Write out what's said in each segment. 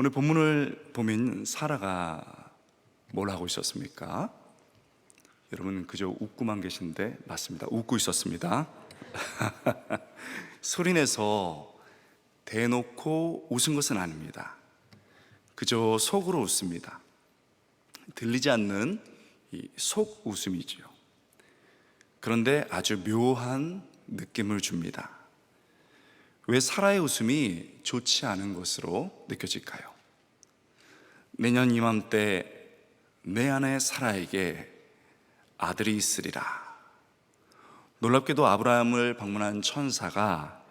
오늘 본문을 보면 사라가 뭘 하고 있었습니까? 여러분 그저 웃고만 계신데 맞습니다. 웃고 있었습니다. 소리내서 대놓고 웃은 것은 아닙니다. 그저 속으로 웃습니다. 들리지 않는 이속 웃음이지요. 그런데 아주 묘한 느낌을 줍니다. 왜 사라의 웃음이 좋지 않은 것으로 느껴질까요? 내년 이맘때 내 아내 사라에게 아들이 있으리라. 놀랍게도 아브라함을 방문한 천사가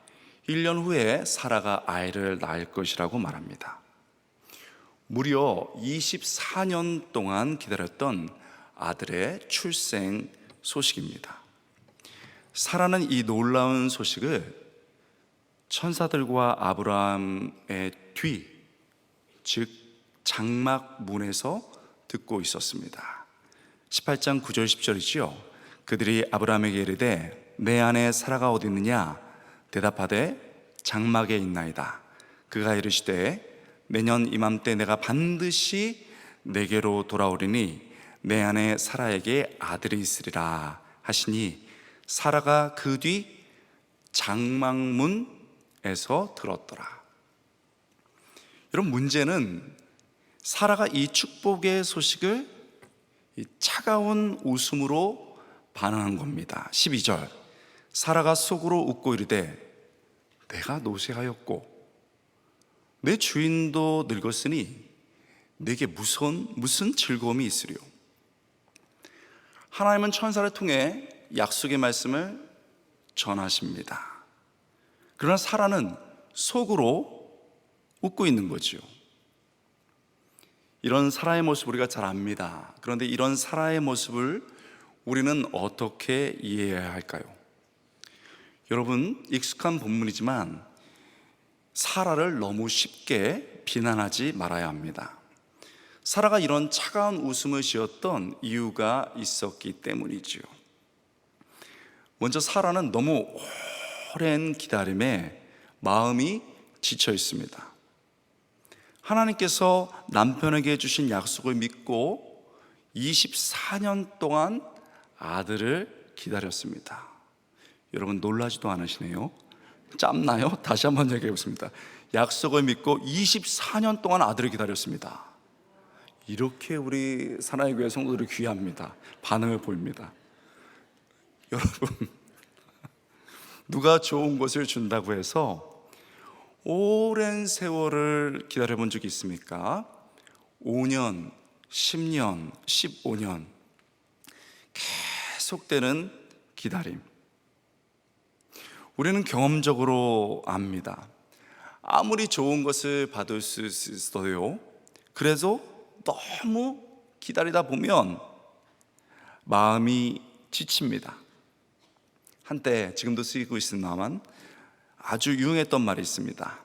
1년 후에 사라가 아이를 낳을 것이라고 말합니다. 무려 24년 동안 기다렸던 아들의 출생 소식입니다. 사라는 이 놀라운 소식을 천사들과 아브라함의 뒤, 즉 장막 문에서 듣고 있었습니다. 18장 9절 10절이지요. 그들이 아브라함에게 이르되 내 아내 사라가 어디 있느냐 대답하되 장막에 있나이다. 그가 이르시되 내년 이맘때 내가 반드시 내게로 돌아오리니 내 아내 사라에게 아들이 있으리라 하시니 사라가 그 뒤 장막문 에서 들었더라. 여러분 문제는 사라가 이 축복의 소식을 이 차가운 웃음으로 반응한 겁니다. 12절. 사라가 속으로 웃고 이르되 내가 노쇠하였고 내 주인도 늙었으니 내게 무슨 무슨 즐거움이 있으리요. 하나님은 천사를 통해 약속의 말씀을 전하십니다. 그러나 사라는 속으로 웃고 있는 거지요. 이런 사라의 모습 우리가 잘 압니다. 그런데 이런 사라의 모습을 우리는 어떻게 이해해야 할까요? 여러분, 익숙한 본문이지만 사라를 너무 쉽게 비난하지 말아야 합니다. 사라가 이런 차가운 웃음을 지었던 이유가 있었기 때문이지요. 먼저 사라는 너무 오랜 기다림에 마음이 지쳐 있습니다. 하나님께서 남편에게 주신 약속을 믿고 24년 동안 아들을 기다렸습니다. 여러분 놀라지도 않으시네요. 짬나요? 다시 한번 얘기해 보겠습니다. 약속을 믿고 24년 동안 아들을 기다렸습니다. 이렇게 우리 사나이 교회 성도들이 귀합니다. 반응을 보입니다. 여러분 누가 좋은 것을 준다고 해서 오랜 세월을 기다려본 적이 있습니까? 5년, 10년, 15년 계속되는 기다림. 우리는 경험적으로 압니다. 아무리 좋은 것을 받을 수 있어요. 그래도 너무 기다리다 보면 마음이 지칩니다. 한때 지금도 쓰이고 있습니다만 아주 유행했던 말이 있습니다.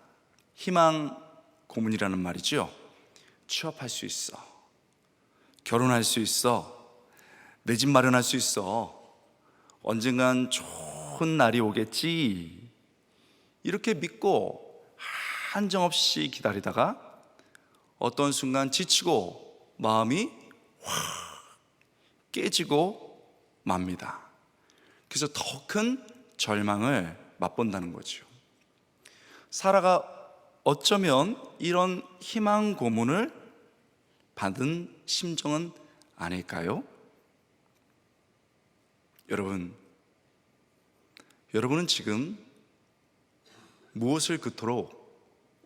희망 고문이라는 말이죠. 취업할 수 있어. 결혼할 수 있어. 내 집 마련할 수 있어. 언젠간 좋은 날이 오겠지. 이렇게 믿고 한정없이 기다리다가 어떤 순간 지치고 마음이 확 깨지고 맙니다. 그래서 더 큰 절망을 맛본다는 거죠. 사라가 어쩌면 이런 희망 고문을 받은 심정은 아닐까요? 여러분, 여러분은 지금 무엇을 그토록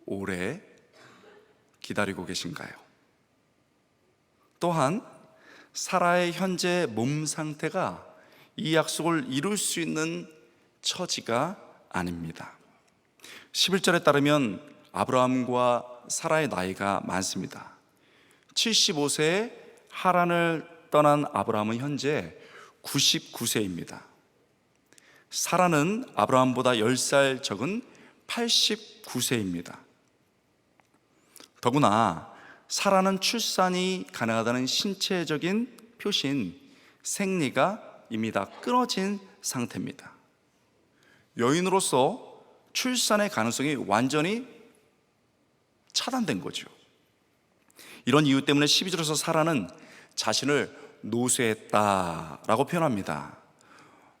오래 기다리고 계신가요? 또한 사라의 현재 몸 상태가 이 약속을 이룰 수 있는 처지가 아닙니다. 11절에 따르면 아브라함과 사라의 나이가 많습니다. 75세에 하란을 떠난 아브라함은 현재 99세입니다. 사라는 아브라함보다 10살 적은 89세입니다. 더구나 사라는 출산이 가능하다는 신체적인 표신 생리가 이미 다 끊어진 상태입니다. 여인으로서 출산의 가능성이 완전히 차단된 거죠. 이런 이유 때문에 12절에서 사라는 자신을 노쇠했다라고 표현합니다.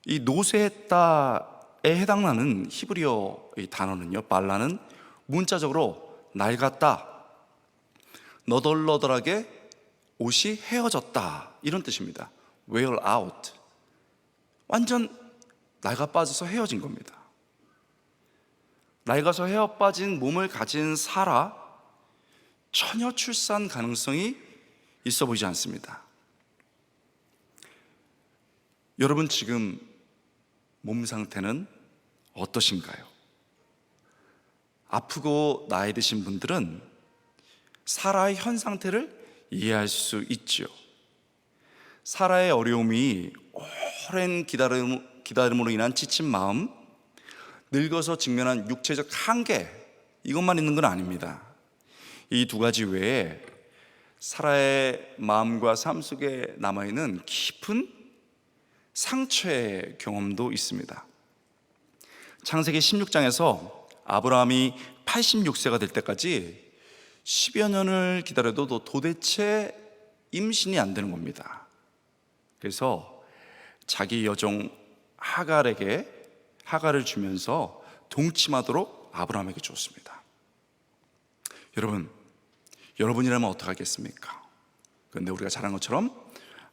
이 노쇠했다에 해당하는 히브리어 이 단어는요, 발라는 문자적으로 낡았다, 너덜너덜하게 옷이 헤어졌다 이런 뜻입니다. wear out. 완전 낡아 빠져서 헤어진 겁니다. 낡아서 헤어 빠진 몸을 가진 사라 처녀 출산 가능성이 있어 보이지 않습니다. 여러분 지금 몸 상태는 어떠신가요? 아프고 나이 드신 분들은 사라의 현 상태를 이해할 수 있지요. 사라의 어려움이 오랜 기다림, 기다림으로 인한 지친 마음, 늙어서 직면한 육체적 한계, 이것만 있는 건 아닙니다. 이 두 가지 외에 사라의 마음과 삶 속에 남아있는 깊은 상처의 경험도 있습니다. 창세기 16장에서 아브라함이 86세가 될 때까지 10여 년을 기다려도 도대체 임신이 안 되는 겁니다. 그래서 자기 여종 하갈에게 하갈을 주면서 동침하도록 아브라함에게 줬습니다. 여러분, 여러분이라면 어떡하겠습니까? 그런데 우리가 잘한 것처럼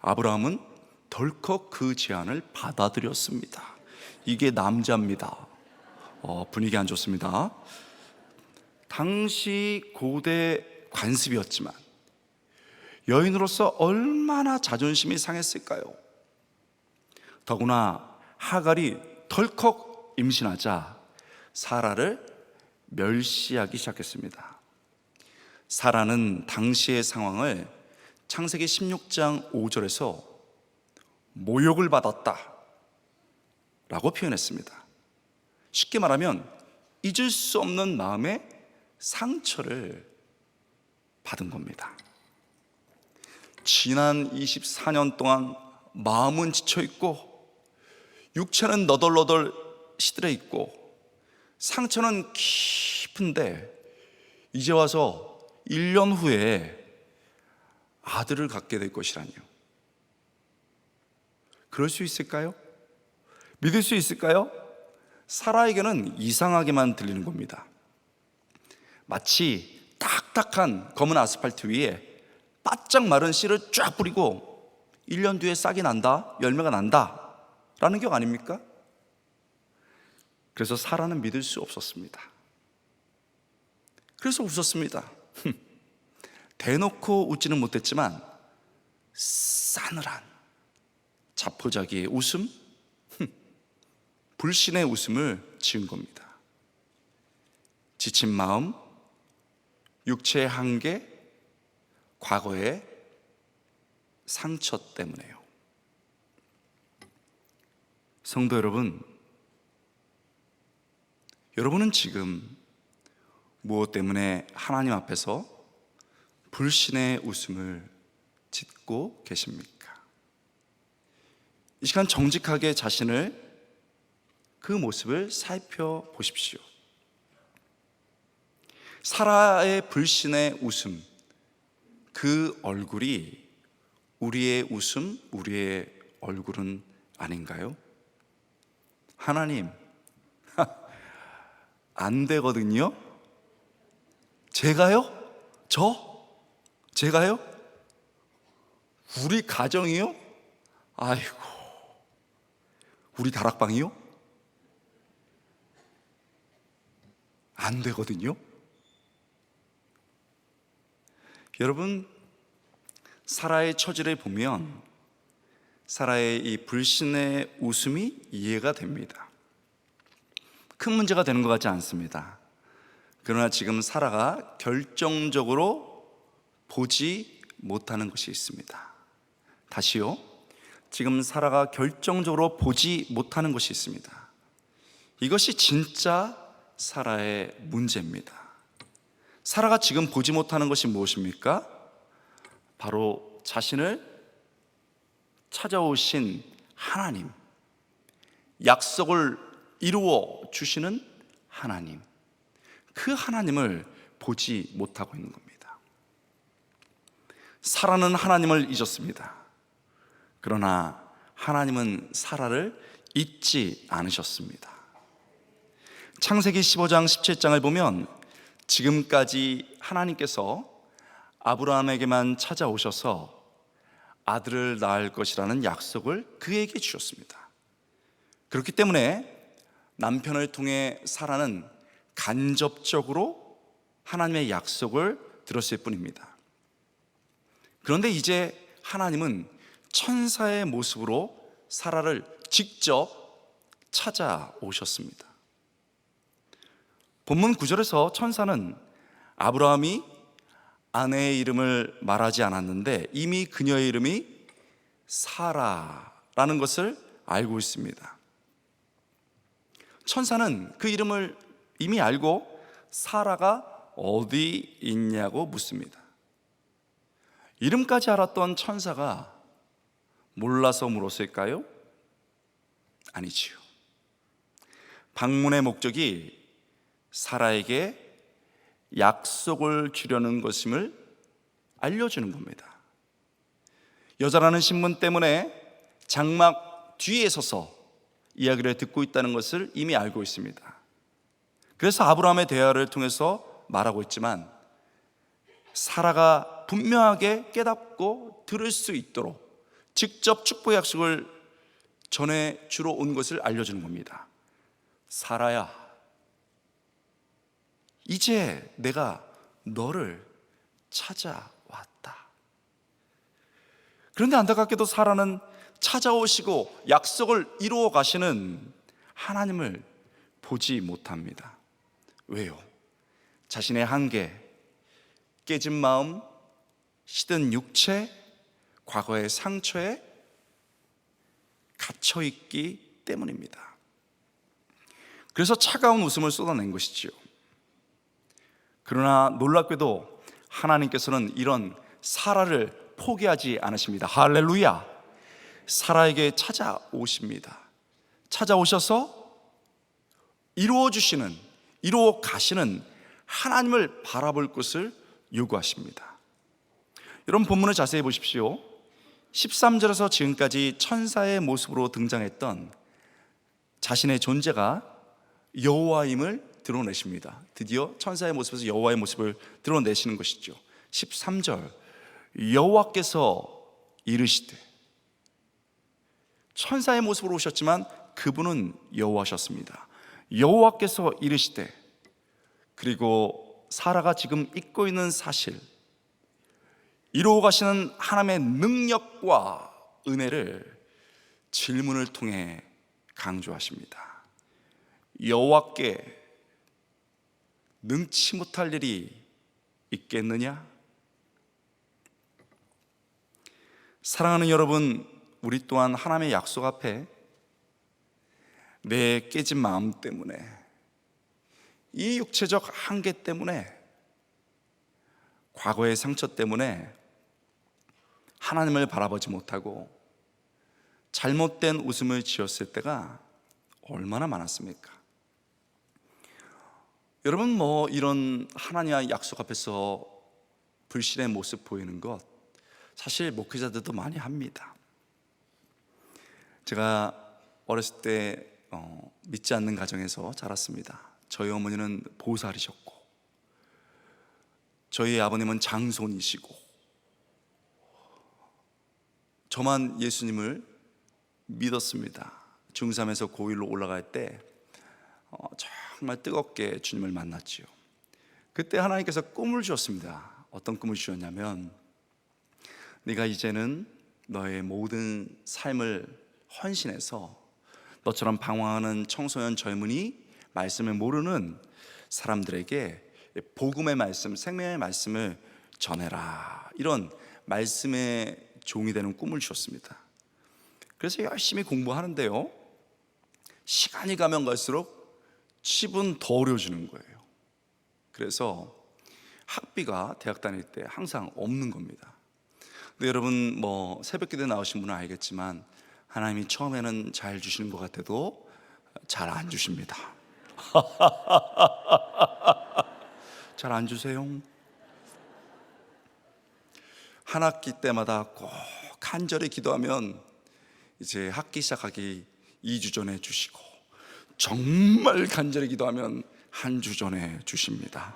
아브라함은 덜컥 그 제안을 받아들였습니다. 이게 남자입니다. 어, 분위기 안 좋습니다. 당시 고대 관습이었지만 여인으로서 얼마나 자존심이 상했을까요? 더구나 하갈이 덜컥 임신하자 사라를 멸시하기 시작했습니다. 사라는 당시의 상황을 창세기 16장 5절에서 모욕을 받았다 라고 표현했습니다. 쉽게 말하면 잊을 수 없는 마음의 상처를 받은 겁니다. 지난 24년 동안 마음은 지쳐 있고 육체는 너덜너덜 시들어 있고 상처는 깊은데 이제 와서 1년 후에 아들을 갖게 될 것이라니요. 그럴 수 있을까요? 믿을 수 있을까요? 사라에게는 이상하게만 들리는 겁니다. 마치 딱딱한 검은 아스팔트 위에 바짝 마른 씨를 쫙 뿌리고 1년 뒤에 싹이 난다, 열매가 난다 라는 격 아닙니까? 그래서 사라는 믿을 수 없었습니다. 그래서 웃었습니다. 대놓고 웃지는 못했지만 싸늘한 자포자기의 웃음, 불신의 웃음을 지은 겁니다. 지친 마음, 육체의 한계, 과거의 상처 때문에요. 성도 여러분, 여러분은 지금 무엇 때문에 하나님 앞에서 불신의 웃음을 짓고 계십니까? 이 시간 정직하게 자신을 그 모습을 살펴보십시오. 사라의 불신의 웃음, 그 얼굴이 우리의 웃음, 우리의 얼굴은 아닌가요? 하나님, 안 되거든요? 제가요? 저? 제가요? 우리 가정이요? 아이고, 우리 다락방이요? 안 되거든요? 여러분, 사라의 처지를 보면 사라의 이 불신의 웃음이 이해가 됩니다. 큰 문제가 되는 것 같지 않습니다. 그러나 지금 사라가 결정적으로 보지 못하는 것이 있습니다. 다시요. 지금 사라가 결정적으로 보지 못하는 것이 있습니다. 이것이 진짜 사라의 문제입니다. 사라가 지금 보지 못하는 것이 무엇입니까? 바로 자신을 찾아오신 하나님, 약속을 이루어 주시는 하나님, 그 하나님을 보지 못하고 있는 겁니다. 사라는 하나님을 잊었습니다. 그러나 하나님은 사라를 잊지 않으셨습니다. 창세기 15장 17장을 보면 지금까지 하나님께서 아브라함에게만 찾아오셔서 아들을 낳을 것이라는 약속을 그에게 주셨습니다. 그렇기 때문에 남편을 통해 사라는 간접적으로 하나님의 약속을 들었을 뿐입니다. 그런데 이제 하나님은 천사의 모습으로 사라를 직접 찾아오셨습니다. 본문 9절에서 천사는 아브라함이 아내의 이름을 말하지 않았는데 이미 그녀의 이름이 사라라는 것을 알고 있습니다. 천사는 그 이름을 이미 알고 사라가 어디 있냐고 묻습니다. 이름까지 알았던 천사가 몰라서 물었을까요? 아니지요. 방문의 목적이 사라에게 약속을 주려는 것임을 알려주는 겁니다. 여자라는 신분 때문에 장막 뒤에 서서 이야기를 듣고 있다는 것을 이미 알고 있습니다. 그래서 아브라함의 대화를 통해서 말하고 있지만 사라가 분명하게 깨닫고 들을 수 있도록 직접 축복 약속을 전해 주러 온 것을 알려주는 겁니다. 사라야, 이제 내가 너를 찾아왔다. 그런데 안타깝게도 사라는 찾아오시고 약속을 이루어 가시는 하나님을 보지 못합니다. 왜요? 자신의 한계, 깨진 마음, 시든 육체, 과거의 상처에 갇혀 있기 때문입니다. 그래서 차가운 웃음을 쏟아낸 것이지요. 그러나 놀랍게도 하나님께서는 이런 사라를 포기하지 않으십니다. 할렐루야. 사라에게 찾아오십니다. 찾아오셔서 이루어 주시는, 이루어 가시는 하나님을 바라볼 것을 요구하십니다. 여러분 본문을 자세히 보십시오. 13절에서 지금까지 천사의 모습으로 등장했던 자신의 존재가 여호와임을 드러내십니다. 드디어 천사의 모습에서 여호와의 모습을 드러내시는 것이죠. 13절 여호와께서 이르시되 천사의 모습으로 오셨지만 그분은 여호와셨습니다. 여호와께서 이르시되 그리고 사라가 지금 잊고 있는 사실 이루어 가시는 하나님의 능력과 은혜를 질문을 통해 강조하십니다. 여호와께 능치 못할 일이 있겠느냐? 사랑하는 여러분, 우리 또한 하나님의 약속 앞에 내 깨진 마음 때문에 이 육체적 한계 때문에 과거의 상처 때문에 하나님을 바라보지 못하고 잘못된 웃음을 지었을 때가 얼마나 많았습니까? 여러분 뭐 이런 하나님의 약속 앞에서 불신의 모습 보이는 것 사실 목회자들도 많이 합니다. 제가 어렸을 때 어, 믿지 않는 가정에서 자랐습니다. 저희 어머니는 보살이셨고 저희 아버님은 장손이시고 저만 예수님을 믿었습니다. 중3에서 고1로 올라갈 때 어, 정말 뜨겁게 주님을 만났지요. 그때 하나님께서 꿈을 주었습니다. 어떤 꿈을 주셨냐면 네가 이제는 너의 모든 삶을 헌신해서 너처럼 방황하는 청소년 젊은이 말씀을 모르는 사람들에게 복음의 말씀, 생명의 말씀을 전해라. 이런 말씀의 종이 되는 꿈을 주었습니다. 그래서 열심히 공부하는데요. 시간이 가면 갈수록 집은 더 어려워지는 거예요. 그래서 학비가 대학 다닐 때 항상 없는 겁니다. 근데 여러분 뭐 새벽 기도 나오신 분은 알겠지만 하나님이 처음에는 잘 주시는 것 같아도 잘 안 주십니다. 잘 안 주세요. 한 학기 때마다 꼭 간절히 기도하면 이제 학기 시작하기 2주 전에 주시고 정말 간절히 기도하면 한 주 전에 주십니다.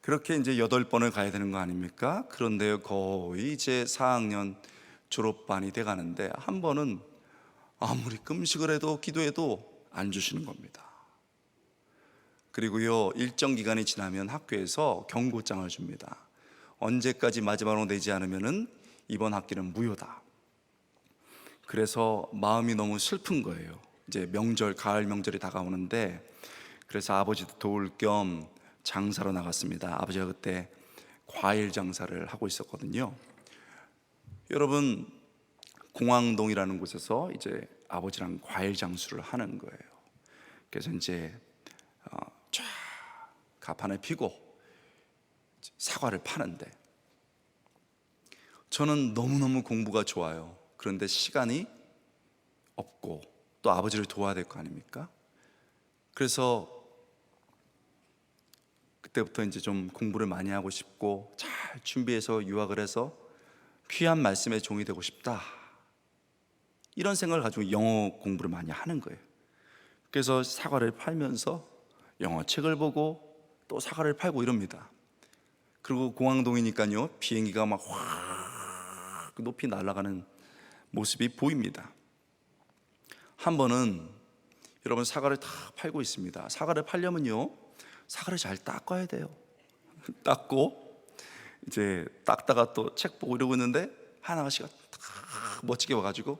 그렇게 이제 여덟 번을 가야 되는 거 아닙니까? 그런데 거의 이제 4학년 졸업반이 돼 가는데 한 번은 아무리 금식을 해도 기도해도 안 주시는 겁니다. 그리고요, 일정 기간이 지나면 학교에서 경고장을 줍니다. 언제까지 마지막으로 내지 않으면은 이번 학기는 무효다. 그래서 마음이 너무 슬픈 거예요. 이제 명절, 가을 명절이 다가오는데 그래서 아버지도 도울 겸 장사로 나갔습니다. 아버지가 그때 과일 장사를 하고 있었거든요. 여러분 공항동이라는 곳에서 이제 아버지랑 과일 장수를 하는 거예요. 그래서 이제 어, 쫙 가판을 피고 사과를 파는데 저는 너무너무 공부가 좋아요. 그런데 시간이 없고 또 아버지를 도와야 될 거 아닙니까? 그래서 그때부터 이제 좀 공부를 많이 하고 싶고 잘 준비해서 유학을 해서 귀한 말씀의 종이 되고 싶다. 이런 생각을 가지고 영어 공부를 많이 하는 거예요. 그래서 사과를 팔면서 영어 책을 보고 또 사과를 팔고 이럽니다. 그리고 공항동이니까요 비행기가 막 확 높이 날아가는 모습이 보입니다. 한 번은 여러분 사과를 다 팔고 있습니다. 사과를 팔려면요 사과를 잘 닦아야 돼요. 닦고 이제 닦다가 또 책 보고 이러고 있는데 한 아가씨가 딱 멋지게 와가지고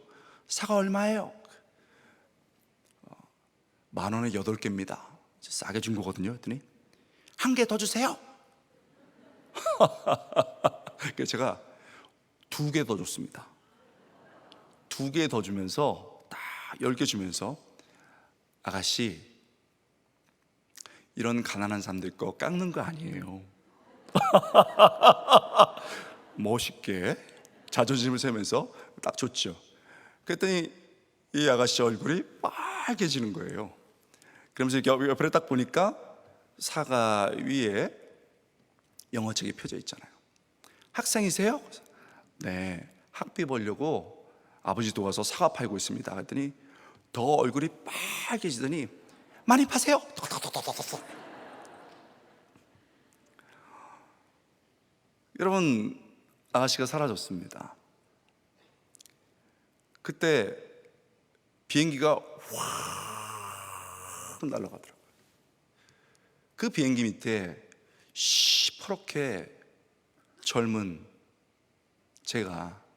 사과 얼마예요? 어, 만 원에 여덟 개입니다. 싸게 준 거거든요. 했더니 한 개 더 주세요. 제가 두 개 더 줬습니다. 두 개 더 주면서 딱열개 주면서 아가씨 이런 가난한 사람들 거 깎는 거 아니에요. 멋있게 자존심을 세면서 딱 줬죠. 그랬더니 이 아가씨 얼굴이 빨개지는 거예요. 그러면서 옆에 딱 보니까 사과 위에 영어책이 펴져 있잖아요. 학생이세요? 네, 학비 벌려고 아버지 도와서 사과 팔고 있습니다. 그랬더니 더 얼굴이 빨개지더니 많이 파세요. 여러분 아가씨가 사라졌습니다. 그때 비행기가 확 날아가더라고요. 그 비행기 밑에 시퍼렇게 젊은 제가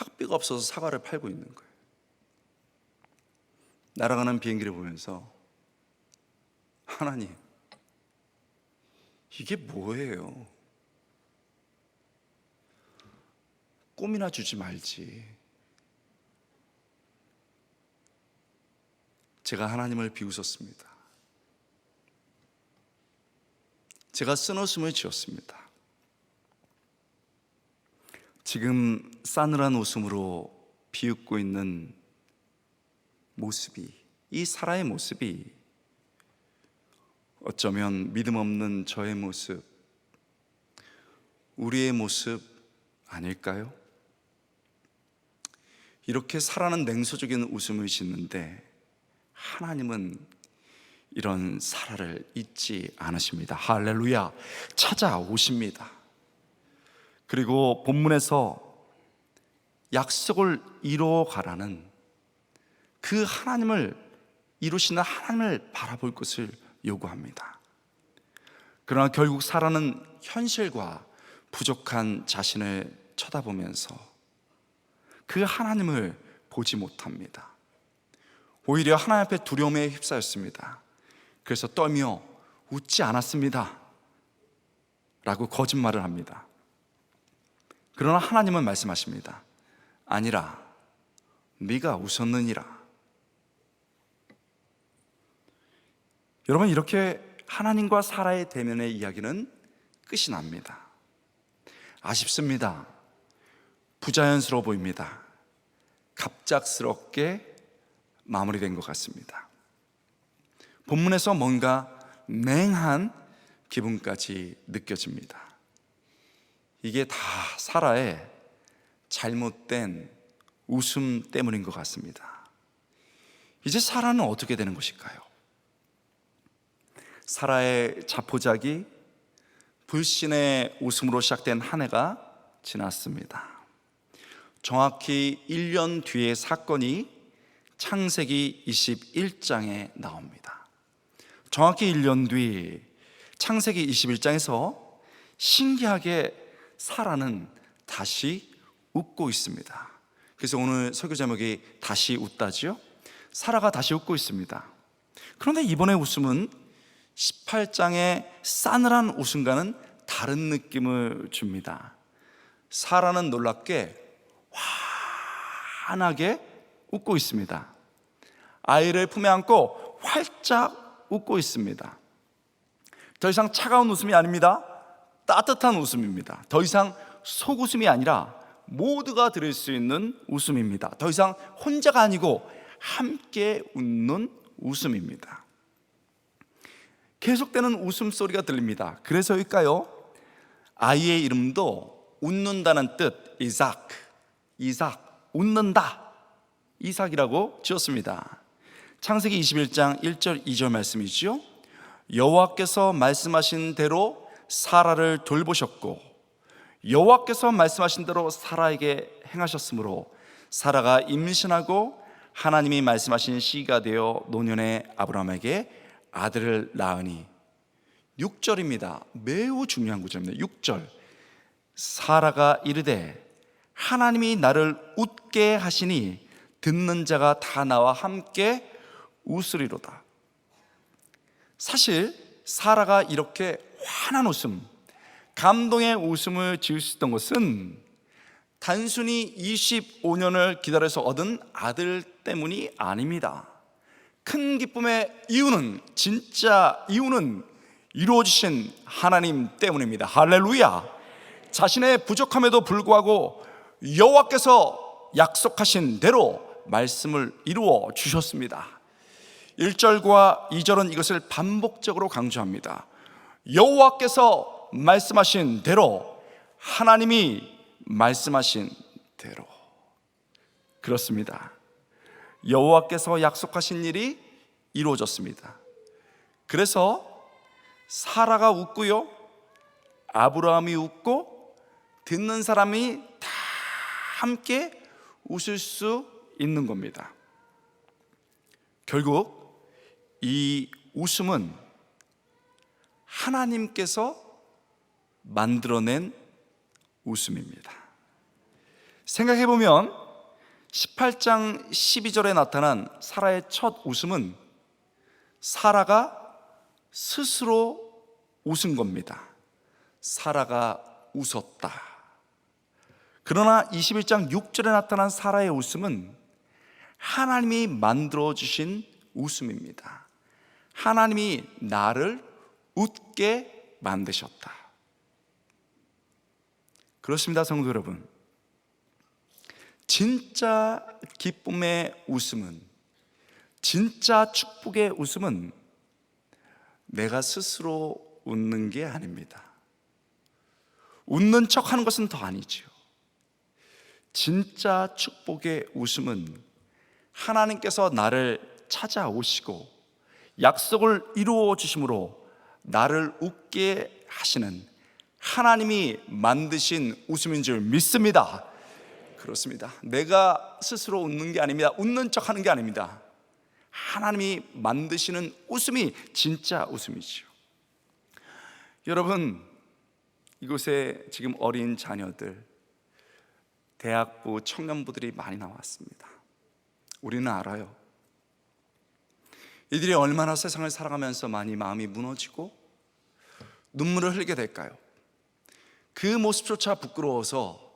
학비가 없어서 사과를 팔고 있는 거예요. 날아가는 비행기를 보면서 하나님, 이게 뭐예요? 꿈이나 주지 말지. 제가 하나님을 비웃었습니다. 제가 쓴 웃음을 지었습니다. 지금 싸늘한 웃음으로 비웃고 있는 모습이 이 사라의 모습이 어쩌면 믿음 없는 저의 모습, 우리의 모습 아닐까요? 이렇게 사라는 냉소적인 웃음을 짓는데 하나님은 이런 사라를 잊지 않으십니다. 할렐루야. 찾아오십니다. 그리고 본문에서 약속을 이루어 가라는 그 하나님을 이루시는 하나님을 바라볼 것을 요구합니다. 그러나 결국 사라는 현실과 부족한 자신을 쳐다보면서 그 하나님을 보지 못합니다. 오히려 하나님 앞에 두려움에 휩싸였습니다. 그래서 떨며 웃지 않았습니다. 라고 거짓말을 합니다. 그러나 하나님은 말씀하십니다. 아니라 네가 웃었느니라. 여러분 이렇게 하나님과 사라의 대면의 이야기는 끝이 납니다. 아쉽습니다. 부자연스러워 보입니다. 갑작스럽게 마무리된 것 같습니다. 본문에서 뭔가 맹한 기분까지 느껴집니다. 이게 다 사라의 잘못된 웃음 때문인 것 같습니다. 이제 사라는 어떻게 되는 것일까요? 사라의 자포자기, 불신의 웃음으로 시작된 한 해가 지났습니다. 정확히 1년 뒤의 사건이 창세기 21장에 나옵니다. 정확히 1년 뒤 창세기 21장에서 신기하게 사라는 다시 웃고 있습니다. 그래서 오늘 설교 제목이 다시 웃다지요. 사라가 다시 웃고 있습니다. 그런데 이번에 웃음은 18장의 싸늘한 웃음과는 다른 느낌을 줍니다. 사라는 놀랍게 환하게 웃고 있습니다. 아이를 품에 안고 활짝 웃고 있습니다. 더 이상 차가운 웃음이 아닙니다. 따뜻한 웃음입니다. 더 이상 속웃음이 아니라 모두가 들을 수 있는 웃음입니다. 더 이상 혼자가 아니고 함께 웃는 웃음입니다. 계속되는 웃음소리가 들립니다. 그래서일까요? 아이의 이름도 웃는다는 뜻, 이삭, 이삭, 웃는다, 이삭이라고 지었습니다. 창세기 21장 1절 2절 말씀이지요. 여호와께서 말씀하신 대로 사라를 돌보셨고 여호와께서 말씀하신 대로 사라에게 행하셨으므로 사라가 임신하고 하나님이 말씀하신 시기가 되어 노년의 아브라함에게 아들을 낳으니 6절입니다. 매우 중요한 구절입니다. 6절. 사라가 이르되 하나님이 나를 웃게 하시니 듣는 자가 다 나와 함께 웃으리로다. 사실 사라가 이렇게 환한 웃음, 감동의 웃음을 지을 수 있던 것은 단순히 25년을 기다려서 얻은 아들 때문이 아닙니다. 큰 기쁨의 이유는 진짜 이유는 이루어지신 하나님 때문입니다. 할렐루야. 자신의 부족함에도 불구하고 여호와께서 약속하신 대로 말씀을 이루어 주셨습니다. 1절과 2절은 이것을 반복적으로 강조합니다. 여호와께서 말씀하신 대로 하나님이 말씀하신 대로 그렇습니다. 여호와께서 약속하신 일이 이루어졌습니다. 그래서 사라가 웃고요. 아브라함이 웃고 듣는 사람이 다 함께 웃을 수 있는 겁니다. 결국 이 웃음은 하나님께서 만들어낸 웃음입니다. 생각해 보면 18장 12절에 나타난 사라의 첫 웃음은 사라가 스스로 웃은 겁니다. 사라가 웃었다. 그러나 21장 6절에 나타난 사라의 웃음은 하나님이 만들어 주신 웃음입니다. 하나님이 나를 웃게 만드셨다. 그렇습니다, 성도 여러분. 진짜 기쁨의 웃음은, 진짜 축복의 웃음은 내가 스스로 웃는 게 아닙니다. 웃는 척 하는 것은 더 아니지요. 진짜 축복의 웃음은 하나님께서 나를 찾아오시고 약속을 이루어 주심으로 나를 웃게 하시는 하나님이 만드신 웃음인 줄 믿습니다. 그렇습니다. 내가 스스로 웃는 게 아닙니다. 웃는 척 하는 게 아닙니다. 하나님이 만드시는 웃음이 진짜 웃음이죠. 여러분, 이곳에 지금 어린 자녀들, 대학부 청년부들이 많이 나왔습니다. 우리는 알아요. 이들이 얼마나 세상을 살아가면서 많이 마음이 무너지고 눈물을 흘리게 될까요? 그 모습조차 부끄러워서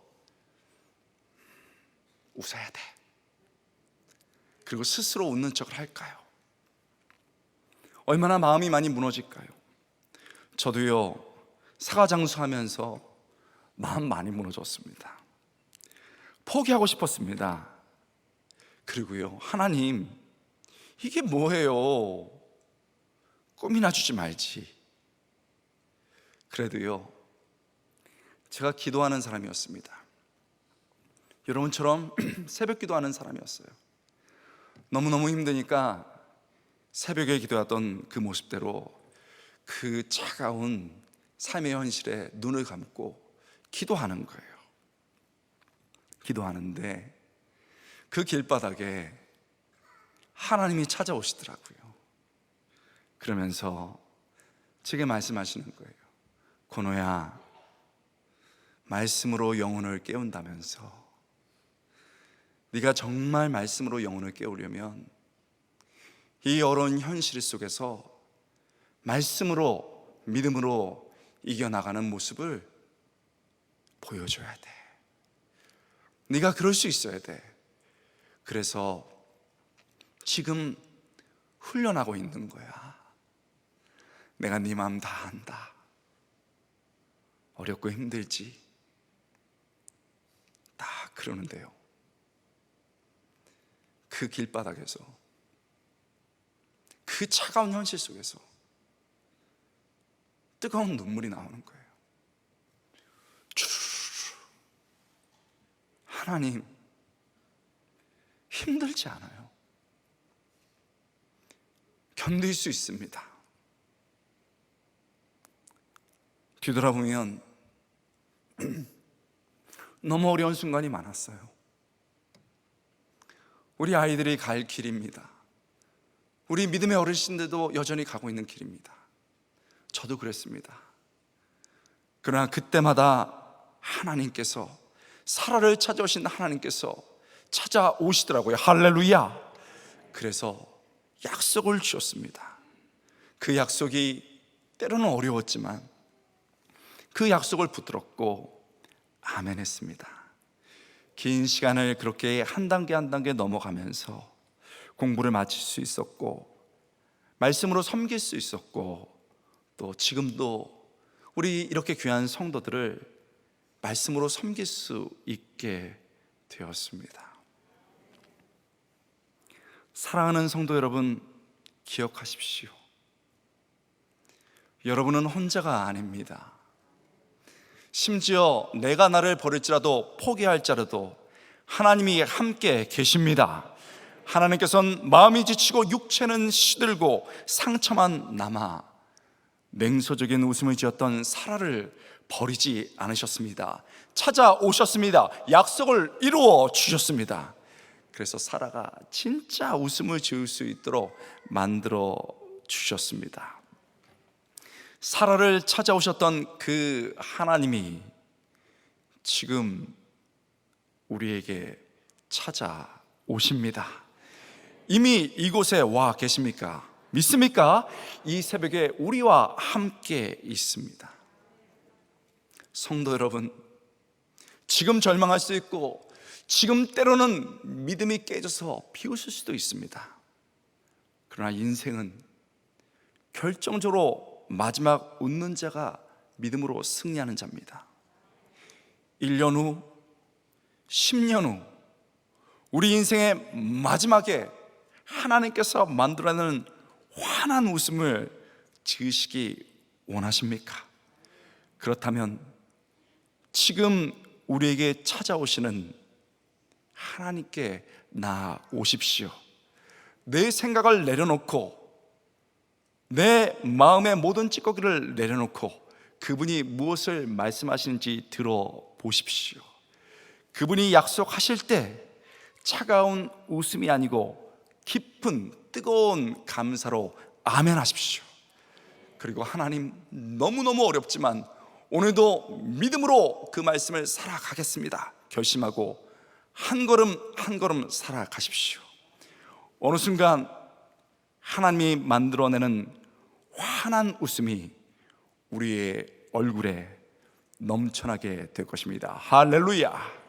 웃어야 돼. 그리고 스스로 웃는 척을 할까요? 얼마나 마음이 많이 무너질까요? 저도요, 사과장수하면서 마음 많이 무너졌습니다. 포기하고 싶었습니다. 그리고요, 하나님, 이게 뭐예요? 꿈이나 주지 말지. 그래도요, 제가 기도하는 사람이었습니다. 여러분처럼 새벽 기도하는 사람이었어요. 너무너무 힘드니까 새벽에 기도하던 그 모습대로 그 차가운 삶의 현실에 눈을 감고 기도하는 거예요. 기도하는데 그 길바닥에 하나님이 찾아오시더라고요. 그러면서 제게 말씀하시는 거예요. 고노야, 말씀으로 영혼을 깨운다면서 네가 정말 말씀으로 영혼을 깨우려면 이 어려운 현실 속에서 말씀으로 믿음으로 이겨나가는 모습을 보여줘야 돼. 네가 그럴 수 있어야 돼. 그래서 지금 훈련하고 있는 거야. 내가 네 마음 다 안다. 어렵고 힘들지. 다 그러는데요. 그 길바닥에서 그 차가운 현실 속에서 뜨거운 눈물이 나오는 거예요. 하나님 힘들지 않아요. 견딜 수 있습니다. 뒤돌아보면 너무 어려운 순간이 많았어요. 우리 아이들이 갈 길입니다. 우리 믿음의 어르신들도 여전히 가고 있는 길입니다. 저도 그랬습니다. 그러나 그때마다 하나님께서 사라를 찾아오신 하나님께서 찾아오시더라고요. 할렐루야. 그래서 약속을 주셨습니다. 그 약속이 때로는 어려웠지만 그 약속을 붙들었고 아멘 했습니다. 긴 시간을 그렇게 한 단계 한 단계 넘어가면서 공부를 마칠 수 있었고 말씀으로 섬길 수 있었고 또 지금도 우리 이렇게 귀한 성도들을 말씀으로 섬길 수 있게 되었습니다. 사랑하는 성도 여러분 기억하십시오. 여러분은 혼자가 아닙니다. 심지어 내가 나를 버릴지라도 포기할지라도 하나님이 함께 계십니다. 하나님께서는 마음이 지치고 육체는 시들고 상처만 남아 맹소적인 웃음을 지었던 사라를 버리지 않으셨습니다. 찾아오셨습니다. 약속을 이루어 주셨습니다. 그래서 사라가 진짜 웃음을 지을 수 있도록 만들어 주셨습니다. 사라를 찾아오셨던 그 하나님이 지금 우리에게 찾아오십니다. 이미 이곳에 와 계십니까? 믿습니까? 이 새벽에 우리와 함께 있습니다. 성도 여러분, 지금 절망할 수 있고, 지금 때로는 믿음이 깨져서 비웃을 수도 있습니다. 그러나 인생은 결정적으로 마지막 웃는 자가 믿음으로 승리하는 자입니다. 1년 후, 10년 후, 우리 인생의 마지막에 하나님께서 만들어내는 환한 웃음을 지으시기 원하십니까? 그렇다면 지금 우리에게 찾아오시는 하나님께 나오십시오. 내 생각을 내려놓고 내 마음의 모든 찌꺼기를 내려놓고 그분이 무엇을 말씀하시는지 들어보십시오. 그분이 약속하실 때 차가운 웃음이 아니고 깊은 뜨거운 감사로 아멘 하십시오. 그리고 하나님 너무너무 어렵지만 오늘도 믿음으로 그 말씀을 살아가겠습니다. 결심하고 한 걸음 한 걸음 살아가십시오. 어느 순간 하나님이 만들어내는 환한 웃음이 우리의 얼굴에 넘쳐나게 될 것입니다. 할렐루야.